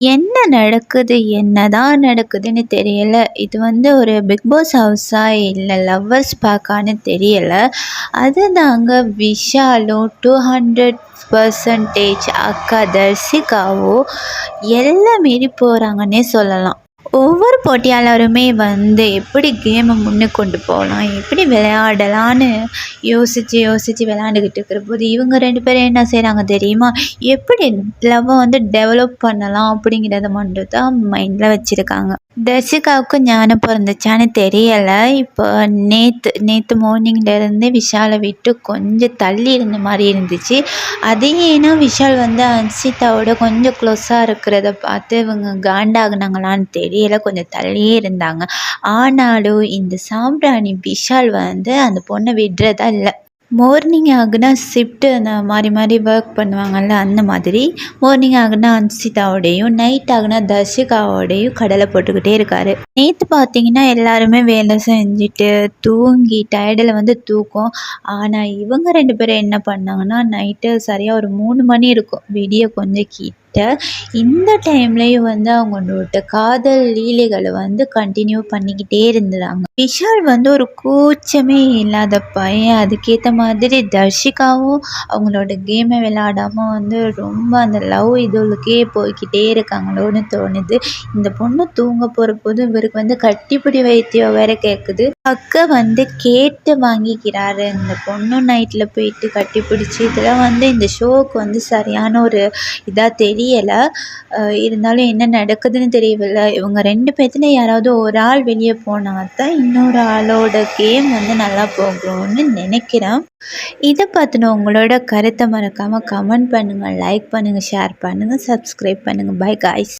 என்ன நடக்குது? என்னதான் நடக்குதுன்னு தெரியல. இது வந்து ஒரு பிக் பாஸ் ஹவுஸா இல்லை லவ்வர்ஸ் பார்க்கான்னு தெரியல. அதுதாங்க விஷாலும் டூ ஹண்ட்ரட் பர்சன்டேஜ் அக்கா தர்சிகாவோ எல்லாம் மீறி போகிறாங்கன்னே சொல்லலாம். ஒவ்வொரு போட்டியாளருமே வந்து எப்படி கேமை முன்னே கொண்டு போகலாம்? எப்படி விளையாடலான்னு யோசித்து யோசித்து விளாண்டுக்கிட்டு இருக்கிற போது இவங்க ரெண்டு பேரும் என்ன செய்கிறாங்க தெரியுமா? எப்படி லவ்வை வந்து டெவலப் பண்ணலாம் அப்படிங்கிறத மட்டும் தான் மைண்டில் வச்சுருக்காங்க. தர்ஷிகாவுக்கு ஞானம் பிறந்துச்சான்னு தெரியலை. இப்போ நேற்று நேற்று மார்னிங்லேருந்து விஷாலை விட்டு கொஞ்சம் தள்ளி இருந்த மாதிரி இருந்துச்சு. அதே ஏன்னா விஷால் வந்து அன்சிதாவோட கொஞ்சம் க்ளோஸாக இருக்கிறத பார்த்து இவங்க காண்டாகுனாங்களான்னு தெரியலை. கொஞ்சம் தள்ளியே இருந்தாங்க. ஆனாலும் இந்த சாம்பிராணி விஷால் வந்து அந்த பொண்ணை விடுறதா இல்லை. மார்னிங் ஆகுனா ஷிஃப்ட்டு அந்த மாறி மாறி ஒர்க் பண்ணுவாங்கள்ல அந்த மாதிரி. மார்னிங் ஆகுனா அன்சிதாவோடையும் நைட் ஆகுனா தர்ஷிகாவோடையும் கடலை போட்டுக்கிட்டே இருக்கார். நேற்று பார்த்தீங்கன்னா எல்லாருமே வேலை செஞ்சுட்டு தூங்கி டயர்டில் வந்து தூக்கம். ஆனால் இவங்க ரெண்டு பேரும் என்ன பண்ணாங்கன்னா நைட்டு சரியாக ஒரு மூணு மணி இருக்கும். விடிய கொஞ்சம் கீ இந்த டைம்லேயும் வந்து அவங்களோட காதல் லீலைகளை வந்து கண்டினியூ பண்ணிக்கிட்டே இருந்துறாங்க விஷால் வந்து ஒரு கூச்சமே இல்லாத பையன். அதுக்கேற்ற மாதிரி தர்ஷிகாவும் அவங்களோட கேமை விளையாடாமல் வந்து ரொம்ப அந்த லவ் இதுகளுக்கே போய்கிட்டே இருக்காங்களோன்னு தோணுது. இந்த பொண்ணு தூங்க போகிற போது இவருக்கு வந்து கட்டிப்பிடி வைத்தியம் வேற கேட்குது அக்கா வந்து கேட்டு வாங்கிக்கிறாரு. இந்த பொண்ணு நைட்டில் போயிட்டு கட்டி பிடிச்சி இதெல்லாம் வந்து இந்த ஷோவுக்கு வந்து சரியான ஒரு இதாக தெரியும் தெரியலை. இருந்தாலும் என்ன நடக்குதுன்னு தெரியவில்லை. இவங்க ரெண்டு பேர்த்துல யாராவது ஒரு ஆள் வெளியே போனால் தான் இன்னொரு ஆளோட கேம் வந்து நல்லா போகும்னு நினைக்கிறேன். இதை பார்த்தின உங்களோட கருத்தை மறக்காமல் கமெண்ட் பண்ணுங்கள் லைக் பண்ணுங்கள் ஷேர் பண்ணுங்கள் சப்ஸ்கிரைப் பண்ணுங்கள் பை காய்ஸ்